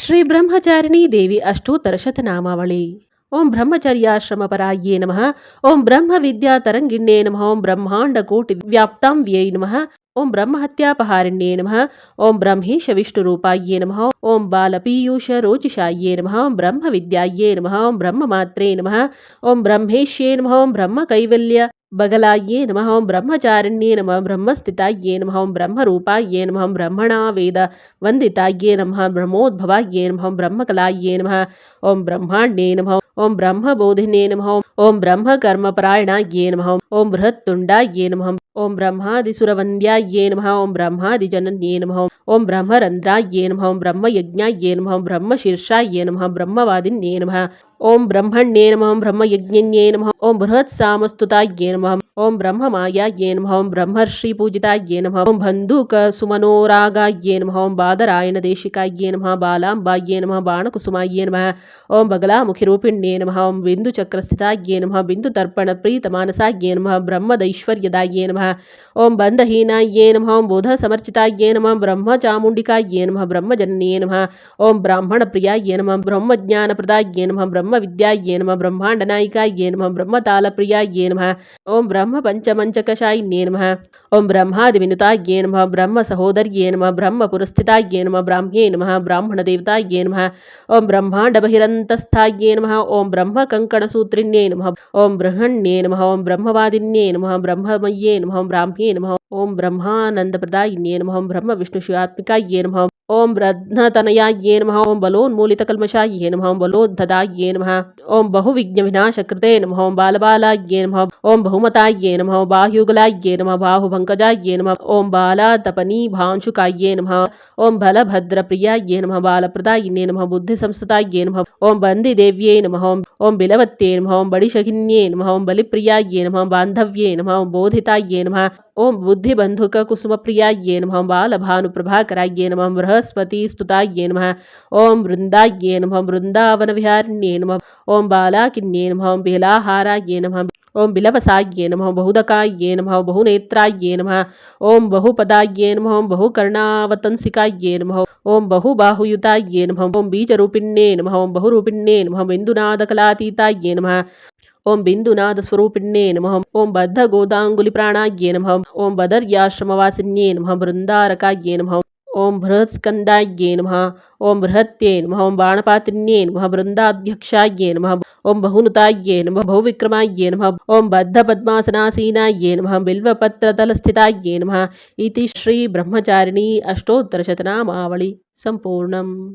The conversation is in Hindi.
ಶ್ರೀ ಬ್ರಹ್ಮಚಾರಿಣಿ ದೇವಿ ಅಷ್ಟೋತ್ತರ ಶತನಾಮಾವಳಿ ಓಂ ಬ್ರಹ್ಮಚರ್ಯಾಶ್ರಮಪರಾಯೇ ನಮಃ ಓಂ ಬ್ರಹ್ಮ ವಿದ್ಯಾ ತರಂಗಿಣ್ಯೇ ನಮಃ ಓಂ ಬ್ರಹ್ಮಾಂಡ ಕೋಟಿ ವ್ಯಾಪ್ತಾಂವ್ಯೈ ನಮಃ ಓಂ ಬ್ರಹ್ಮಹತ್ಯಾಪಹಾರಿಣ್ಯೇ ನಮಃ ओम ब्रह्महत्यापहारिण्ये नम ओं ब्रह्मीश विष्णुरूपाये नमः ओं बालपीयूष रोचिषाये नम ओं ब्रह्म विद्याये नमः ओम ब्रह्ममात्रे नम ओं ब्रह्मेश्ये नमः ओम ब्रह्म कैवल्य बगलाये नम ओं ब्रह्मचारिण्ये नम ब्रह्मस्थिताये नमः ओम ब्रह्मरूपाये नमः ओम ब्रह्मणा वेद वन्दिताये नम ब्रह्मोद्भवाये नमः ओम ब्रह्मकलाये नमः ओम ब्रह्माण्ये नमः ओम ब्रह्मबोधिने नमः ओं ब्रह्मकर्मपरायणाये नम ओम बृहत्तुण्डाये नमः ఓం బ్రహ్మాది సురవంద్యాయే నమ ఓం బ్రహ్మాది జనన్యే నమ ओम ब्रह्म रंध्र ये नम ओं ब्रह्म यज्ञ ये नम ओं ब्रह्म शीर्ष ये नम ब्रह्मवादि ये नम ओं ब्रह्मण्ये नम ओं ब्रह्म यज्ञ ये नम ओं बृहत् सामस्तुता ये नम ओं ब्रह्म माया ये नम ओं ब्रह्मर्षि पूजिता ये नम ओं बंधुक सुमनोराग ये नम ओं बादरायण देशिका ये नम बालांबा ये नम बाणकुसुम ये नम ओं बगला मुखिरूपिण्ये नम ओं बिंदु चक्रस्थिता ये नम बिंदु तर्पण प्रीत मनसा ये नम ब्रह्म दैश्वर्यदा ये नम ओं बंधहीना ये नम ओं बोध समर्चिता ये नम ब्रह्म चामुण्डिकायै नमः ब्रह्मजनन्ये नमः ने नम ओं ब्रह्मादि विनुता ये नम ब्रह्म सहोदर ये नम ब्रह्म पुरस्थिता ये नम ब्राह्मे नम ब्राह्मण देवता ये नम ओं ब्रह्मांड ब्राह्मणदेवतायै ये नम ओं ब्रह्म कंकण सूत्रिण्ये नम ओं बृहण्ये नम ओं ब्रह्मवादिन्ये नमः ब्रह्ममय्ये नमः ब्राह्म्ये नमः ॐ ब्रह्मानन्दप्रदायिन्ये नमः ब्रह्मविष्णुशिवात् प्राप्तिकायै नमः ओम रत्न तनया ये नमः ओम बलोन्मूलित कलमशा ये नमः ओम बलोद्धदायै नमः ओम बहुविघ्नविनाशकृते नमः ओम बाल बाला ये नमः ओम बहुमता ये नमः ओम बाह्युगलायै नमः ये नमः ओम बाला तपनी भांशुका ये नमः ओम भल भद्र प्रिया ये नमः बालप्रदायिने नमः ये नमः ओम बंदी बन्दिदेव्यै नम ओम ओम बिलवत्ते नम ओम बड़ी बडिशखिन्ये नम ओम बलिप्रियायै नम बांधव्ये नम ओम बोधितायै नम ओम बुद्धि बंधुक कुसुम प्रिया ये नम वा लभानु प्रभाकरा ये नम बृहस्पति स्तुता ये नम ओम वृंदा ये नम वृंदावन विहारण्ये नम ओम बाला किन्े नम बिहलाहारा ये नम ओम बिलवसा ये नम बहुदका ये नम बहुनेत्रा ये नम ओम बहुपदा ये नम बहुकर्णावतंसिका ये नम ओम बहुबाहुयुता ये नम ओम बीजरूपिण्ये नम ओम बहुरूपिण्ये नम बिंदुनादकलातीता ये नम ओम बिंदुनाद स्वरूपिण्ये नमः। ओम बद्ध गोदांगुली प्राणाग्ये नमः। ओम बदर्याश्रमवासिन्ये नमः। वृंदारकाग्ये नमः। ओम बृहत्स्कंदाग्ये नमः। ओम बृहत्ये नमः। ओम बाणपातिन्ये नमः। वृंदाध्यक्षाग्ये नमः। ओम बहुनुताग्ये नमः। बहुविक्रमाग्ये नमः। ओम बद्ध पद्मासनासीनाग्ये नमः। बिल्वपत्र तलस्थिताग्ये नमः। इति श्री ब्रह्मचारिणी अष्टोत्तरशतनामावली संपूर्णम्